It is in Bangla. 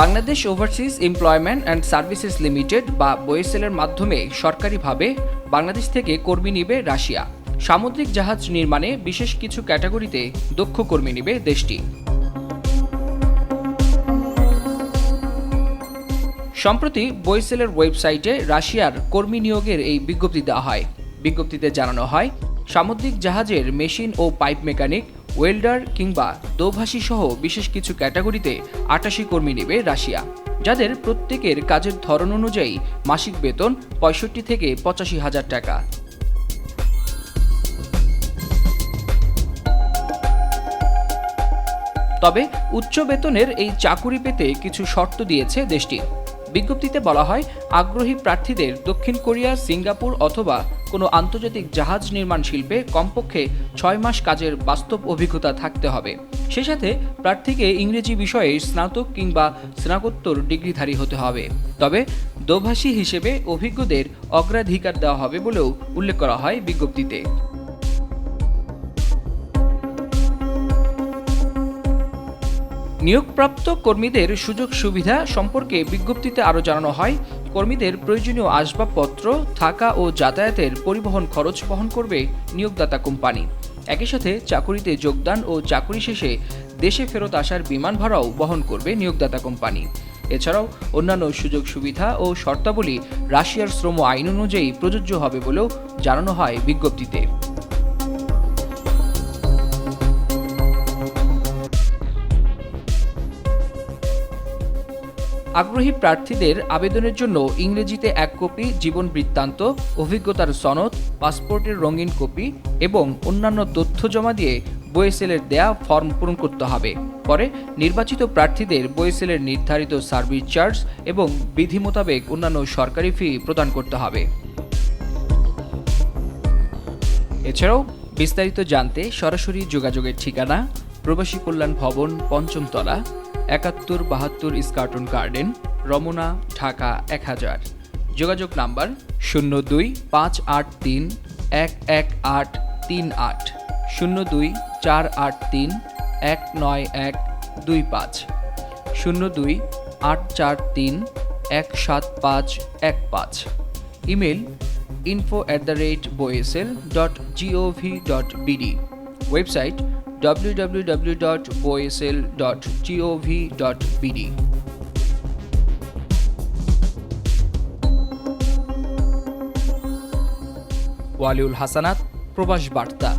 Bangladesh overseas employment and services limited বা বোয়েসেলের মাধ্যমে সরকারিভাবে বাংলাদেশ থেকে কর্মী নিবে রাশিয়া। সামুদ্রিক জাহাজ নির্মাণে বিশেষ কিছু ক্যাটাগরিতে দক্ষ কর্মী নিবে দেশটি। সম্প্রতি বইসেলের ওয়েবসাইটে রাশিয়ার কর্মী নিয়োগের এই বিজ্ঞপ্তি দেওয়া হয়। বিজ্ঞপ্তিতে জানানো হয়, সামুদ্রিক জাহাজের মেশিন ও পাইপ মেকানিক ওয়েল্ডার কিংবা দোভাষী সহ বিশেষ কিছু ক্যাটাগরিতে আটাশি কর্মী নেবে রাশিয়া, যাদের প্রত্যেকের কাজের ধরন অনুযায়ী মাসিক বেতন পঁয়ষট্টি থেকে পঁচাশি হাজার টাকা। তবে উচ্চ বেতনের এই চাকুরি পেতে কিছু শর্ত দিয়েছে দেশটি। বিজ্ঞপ্তিতে বলা হয়, আগ্রহী প্রার্থীদের দক্ষিণ কোরিয়া, সিঙ্গাপুর অথবা কোনো আন্তর্জাতিক জাহাজ নির্মাণ শিল্পে কমপক্ষে ছয় মাস কাজের বাস্তব অভিজ্ঞতা থাকতে হবে। সে সাথে প্রার্থীকে ইংরেজি বিষয়ে স্নাতক কিংবা স্নাতকোত্তর ডিগ্রিধারী হতে হবে। তবে দোভাষী হিসেবে অভিজ্ঞদের অগ্রাধিকার দেওয়া হবে বলেও উল্লেখ করা হয় বিজ্ঞপ্তিতে। নিয়োগপ্রাপ্ত কর্মীদের সুযোগ সুবিধা সম্পর্কে বিজ্ঞপ্তিতে আরও জানানো হয়, কর্মীদের প্রয়োজনীয় আসবাবপত্র, থাকা ও যাতায়াতের পরিবহন খরচ বহন করবে নিয়োগদাতা কোম্পানি। একই সাথে চাকুরিতে যোগদান ও চাকুরি শেষে দেশে ফেরত আসার বিমান ভাড়াও বহন করবে নিয়োগদাতা কোম্পানি। এছাড়াও অন্যান্য সুযোগ সুবিধা ও শর্তাবলী রাশিয়ার শ্রম আইন অনুযায়ী প্রযোজ্য হবে বলেও জানানো হয় বিজ্ঞপ্তিতে। আগ্রহী প্রার্থীদের আবেদনের জন্য ইংরেজিতে এক কপি জীবন বৃত্তান্ত, অভিজ্ঞতার সনদ, পাসপোর্টের রঙিন কপি এবং অন্যান্য তথ্য জমা দিয়ে বোয়েসেলের দেয়া ফর্ম পূরণ করতে হবে। পরে নির্বাচিত প্রার্থীদের বোয়েসেলের নির্ধারিত সার্ভিস চার্জ এবং বিধি মোতাবেক অন্যান্য সরকারি ফি প্রদান করতে হবে। এছাড়াও বিস্তারিত জানতে সরাসরি যোগাযোগের ঠিকানা প্রবাসী কল্যাণ ভবন, পঞ্চমতলা একাত্তর বাহাত্তর ইস্কার্টন গার্ডেন, রমনা, ঢাকা, এক হাজার। যোগাযোগ নাম্বার শূন্য দুই পাঁচ আট তিন এক এক আট তিন আট। শূন্য দুই চার আট তিন এক নয় এক দুই পাঁচ। শূন্য দুই আট চার তিন এক সাত পাঁচ এক পাঁচ। Email info at the rate info at the rate boesl.gov.bd website www.boesl.gov.bd Waliul Hasanat প্রবাস বার্তা।